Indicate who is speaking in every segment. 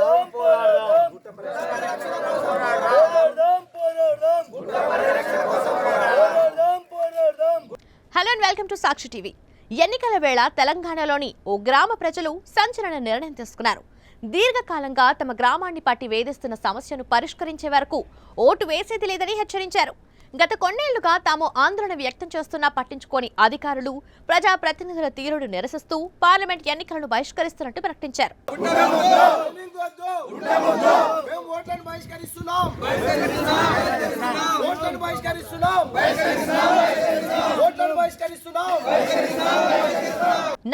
Speaker 1: పోరాడదాం పోరాడదాం పోరాడదాం పోరాడదాం పోరాడదాం పోరాడదాం
Speaker 2: hello and welcome to Sakshi TV. ఎన్నికల వేళ తెలంగాణలోని ఓ గ్రామ ప్రజలు సంచలన నిర్ణయం తీసుకున్నారు. దీర్ఘకాలంగా తమ గ్రామాన్ని పట్టి వేధిస్తున్న సమస్యను పరిష్కరించే వరకు ఓటు వేసేది లేదని హెచ్చరించారు. గత కొన్నేళ్ళుగా తాము ఆందోళన వ్యక్తం చేస్తున్నా పట్టించుకోని అధికారులు ప్రజా ప్రతినిధుల తీరును నిరసిస్తూ పార్లమెంట్ ఎన్నికలను బహిష్కరిస్తున్నట్టు ప్రకటించారు.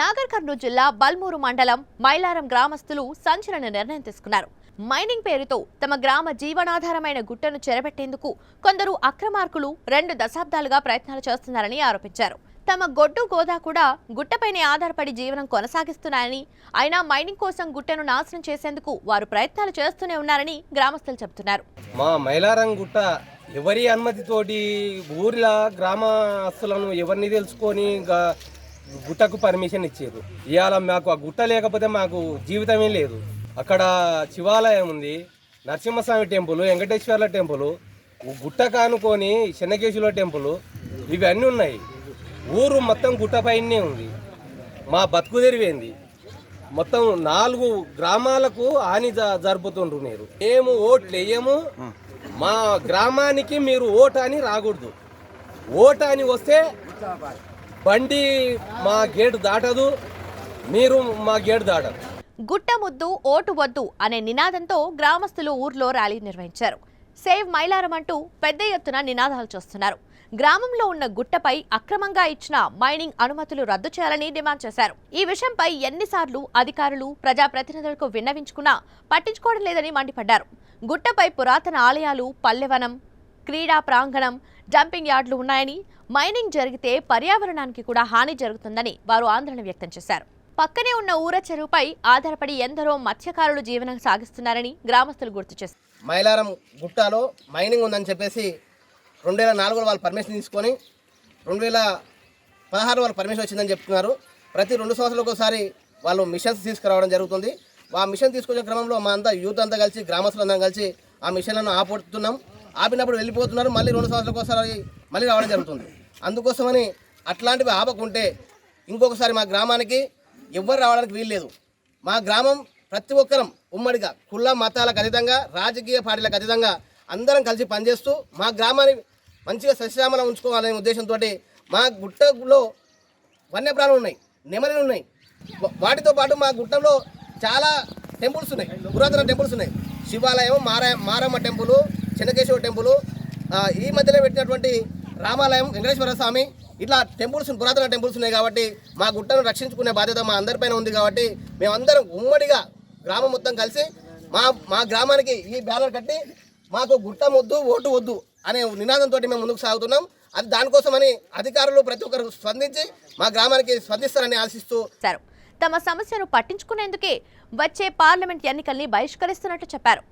Speaker 2: నాగర్ కర్నూలు జిల్లా బల్మూరు మండలం మైలారం గ్రామస్తులు సంచలన నిర్ణయం తీసుకున్నారు. మైనింగ్ పేరుతో తమ గ్రామ జీవనాధారమైన గుట్టను చెరబెట్టేందుకు కొందరు అక్రమార్కులు రెండు దశాబ్దాలుగా ప్రయత్నాలు చేస్తున్నారని ఆరోపించారు. తమ గొడ్డు గోదా కూడా గుట్టపైనే ఆధారపడి జీవనం కొనసాగిస్తున్నారని అయినా మైనింగ్ కోసం గుట్టను నాశనం చేసేందుకు వారు ప్రయత్నాలు చేస్తూనే ఉన్నారని గ్రామస్తులు చెబుతున్నారు.
Speaker 3: మా మైలారం గుట్ట ఎవరి అనుమతితోటి ఊర్ల గ్రామస్తులను ఎవరిని తెలుసుకొని గుట్టకు పర్మిషన్ ఇచ్చారు ఇవాళ మాకు ఆ గుట్ట లేకపోతే మాకు జీవితమే లేదు. అక్కడ శివాలయం ఉంది. నరసింహస్వామి టెంపుల్ వెంకటేశ్వర్ల టెంపుల్ గుట్ట కానుకొని చెన్నకేశుల టెంపుల్ ఇవన్నీ ఉన్నాయి. ఊరు మొత్తం గుట్టపైనే ఉంది. మా బతుకు తెరివేంది. మొత్తం నాలుగు గ్రామాలకు హాని జ- జరుపుతుండ్రు మీరు. మేము ఓట్లు వేయము. మా గ్రామానికి మీరు ఓటు అని రాకూడదు. ఓటు అని వస్తే బండి మా గేటు దాటదు. మీరు మా గేటు దాటదు
Speaker 2: గుట్ట ముద్దు ఓటు వద్దు అనే నినాదంతో గ్రామస్తులు ఊర్లో ర్యాలీ నిర్వహించారు. సేవ్ మైలారం అంటూ పెద్ద ఎత్తున నినాదాలు చేస్తున్నారు. గ్రామంలో ఉన్న గుట్టపై అక్రమంగా ఇచ్చిన మైనింగ్ అనుమతులు రద్దు చేయాలని డిమాండ్ చేశారు. ఈ విషయంపై ఎన్నిసార్లు అధికారులు ప్రజాప్రతినిధులకు విన్నవించుకున్నా పట్టించుకోవడం లేదని మండిపడ్డారు. గుట్టపై పురాతన ఆలయాలు పల్లెవనం క్రీడా ప్రాంగణం డంపింగ్ యార్డులు ఉన్నాయని మైనింగ్ జరిగితే పర్యావరణానికి కూడా హాని జరుగుతుందని వారు ఆందోళన వ్యక్తం చేశారు. పక్కనే ఉన్న ఊర చెరువుపై ఆధారపడి ఎందరో మత్స్యకారులు జీవనం సాగిస్తున్నారని గ్రామస్తులు గుర్తు చేశారు.
Speaker 4: మైలారం గుట్టాలో మైనింగ్ ఉందని చెప్పేసి రెండు వేల నాలుగులో వాళ్ళు పర్మిషన్ తీసుకొని రెండు వేల పదహారు వాళ్ళు పర్మిషన్ వచ్చిందని చెప్తున్నారు. ప్రతి రెండు సంవత్సరాలకు ఒకసారి వాళ్ళు మిషన్స్ తీసుకురావడం జరుగుతుంది. ఆ మిషన్ తీసుకొచ్చే క్రమంలో మా అంతా యూత్ అంతా కలిసి గ్రామస్తులందరం కలిసి ఆ మిషన్లను ఆపుతున్నాం ఆపినప్పుడు వెళ్ళిపోతున్నారు. మళ్ళీ రెండు సంవత్సరాలకు ఒకసారి మళ్ళీ రావడం జరుగుతుంది. అందుకోసమని అట్లాంటివి ఆపకుంటే ఇంకొకసారి మా గ్రామానికి ఎవ్వరు రావడానికి వీల్లేదు మా గ్రామం ప్రతి ఒక్కరం ఉమ్మడిగా కుల మతాలకు అతీతంగా రాజకీయ పార్టీలకు అతీతంగా అందరం కలిసి పనిచేస్తూ మా గ్రామాన్ని మంచిగా సస్యశ్యామలం ఉంచుకోవాలనే ఉద్దేశంతో మా గుట్టలో వన్యప్రాణులు ఉన్నాయి నెమలిలు ఉన్నాయి. వాటితో పాటు మా గుట్టంలో చాలా టెంపుల్స్ ఉన్నాయి పురాతన టెంపుల్స్ ఉన్నాయి. శివాలయం మారా మారమ్మ టెంపుల్ చెన్నకేశ్వర టెంపుల్ ఈ మధ్యలో పెట్టినటువంటి రామాలయం వెంకటేశ్వర స్వామి ఇట్లా టెంపుల్స్ పురాతన టెంపుల్స్ ఉన్నాయి కాబట్టి మా గుట్టను రక్షించుకునే బాధ్యత మా అందరిపైన ఉంది కాబట్టి మేమందరం ఉమ్మడిగా గ్రామం మొత్తం కలిసి మా మా గ్రామానికి ఈ బ్యానర్ కట్టి మాకు గుట్ట వద్దు ఓటు వద్దు అనే నినాదంతో మేము ముందుకు సాగుతున్నాం. అది దానికోసమని అధికారులు ప్రతి ఒక్కరు స్పందించి మా గ్రామానికి స్పందిస్తారని ఆశిస్తూ
Speaker 2: చేశారు తమ సమస్యను పట్టించుకునేందుకే వచ్చే పార్లమెంట్ ఎన్నికల్ని బహిష్కరిస్తున్నట్టు చెప్పారు.